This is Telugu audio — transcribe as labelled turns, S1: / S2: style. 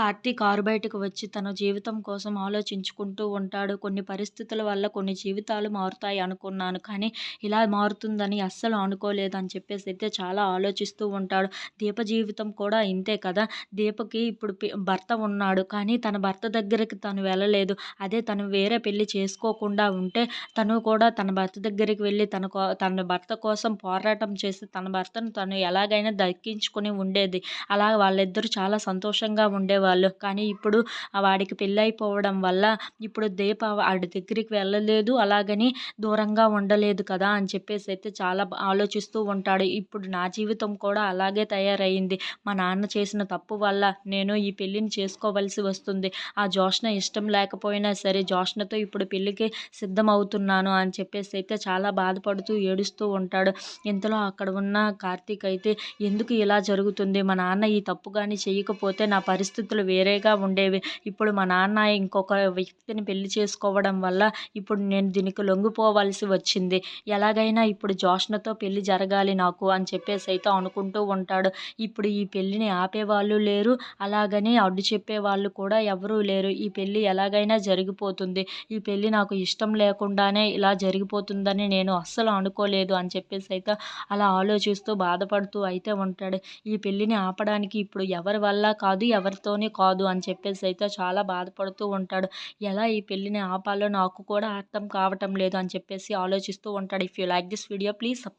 S1: కార్తీక్ ఆరు బయటకు వచ్చి తన జీవితం కోసం ఆలోచించుకుంటూ ఉంటాడు. కొన్ని పరిస్థితుల వల్ల కొన్ని జీవితాలు మారుతాయి అనుకున్నాను. కానీ ఇలా మారుతుందని అస్సలు అనుకోలేదు అని చెప్పేసి అయితే చాలా ఆలోచిస్తూ ఉంటాడు. దీప జీవితం కూడా ఇంతే కదా! దీపకి ఇప్పుడు భర్త ఉన్నాడు. కానీ తన భర్త దగ్గరికి తను వెళ్ళలేదు. అదే తను వేరే పెళ్ళి చేసుకోకుండా ఉంటే తను కూడా తన భర్త దగ్గరికి వెళ్ళి తన తన భర్త కోసం పోరాటం చేసి తన భర్తను తను ఎలాగైనా దక్కించుకొని ఉండేది. అలా వాళ్ళిద్దరూ చాలా సంతోషంగా ఉండేవారు వాళ్ళు కానీ ఇప్పుడు వాడికి పెళ్ళైపోవడం వల్ల ఇప్పుడు దీప వాడి దగ్గరికి వెళ్ళలేదు. అలాగని దూరంగా ఉండలేదు కదా! అని చెప్పేసి అయితే చాలా ఆలోచిస్తూ ఉంటాడు. ఇప్పుడు నా జీవితం కూడా అలాగే తయారైంది మా నాన్న చేసిన తప్పు వల్ల నేను ఈ పెళ్ళిని చేసుకోవలసి వస్తుంది. ఆ జోష్న ఇష్టం లేకపోయినా సరే జోష్నతో ఇప్పుడు పెళ్ళికి సిద్ధమవుతున్నాను అని చెప్పేసి అయితే చాలా బాధపడుతూ ఏడుస్తూ ఉంటాడు. ఇంతలో అక్కడ ఉన్న కార్తీక్ అయితే ఎందుకు ఇలా జరుగుతుంది? మా నాన్న ఈ తప్పు కానీ చేయకపోతే నా పరిస్థితి పరిస్థితులు వేరేగా ఉండేవి. ఇప్పుడు మా నాన్న ఇంకొక వ్యక్తిని పెళ్ళి చేసుకోవడం వల్ల ఇప్పుడు నేను దీనికి లొంగిపోవాల్సి వచ్చింది. ఎలాగైనా ఇప్పుడు జోష్నతో పెళ్ళి జరగాలి నాకు అని చెప్పేసి అయితే అనుకుంటూ ఉంటాడు. ఇప్పుడు ఈ పెళ్ళిని ఆపేవాళ్ళు లేరు. అలాగని అడ్డు చెప్పేవాళ్ళు కూడా ఎవరూ లేరు. ఈ పెళ్ళి ఎలాగైనా జరిగిపోతుంది. ఈ పెళ్ళి నాకు ఇష్టం లేకుండానే ఇలా జరిగిపోతుందని నేను అస్సలు అనుకోలేదు అని చెప్పేసి అయితే అలా ఆలోచిస్తూ బాధపడుతూ అయితే ఉంటాడు. ఈ పెళ్ళిని ఆపడానికి ఇప్పుడు ఎవరి వల్ల కాదు. ఎవరితో ఎవరితోని కాదు అని చెప్పేసి అయితే చాలా బాధపడుతూ ఉంటాడు. ఎలా ఈ పెళ్ళిని ఆపాలో నాకు కూడా అర్థం కావటం లేదు అని చెప్పేసి ఆలోచిస్తూ ఉంటాడు. If you like this video please subscribe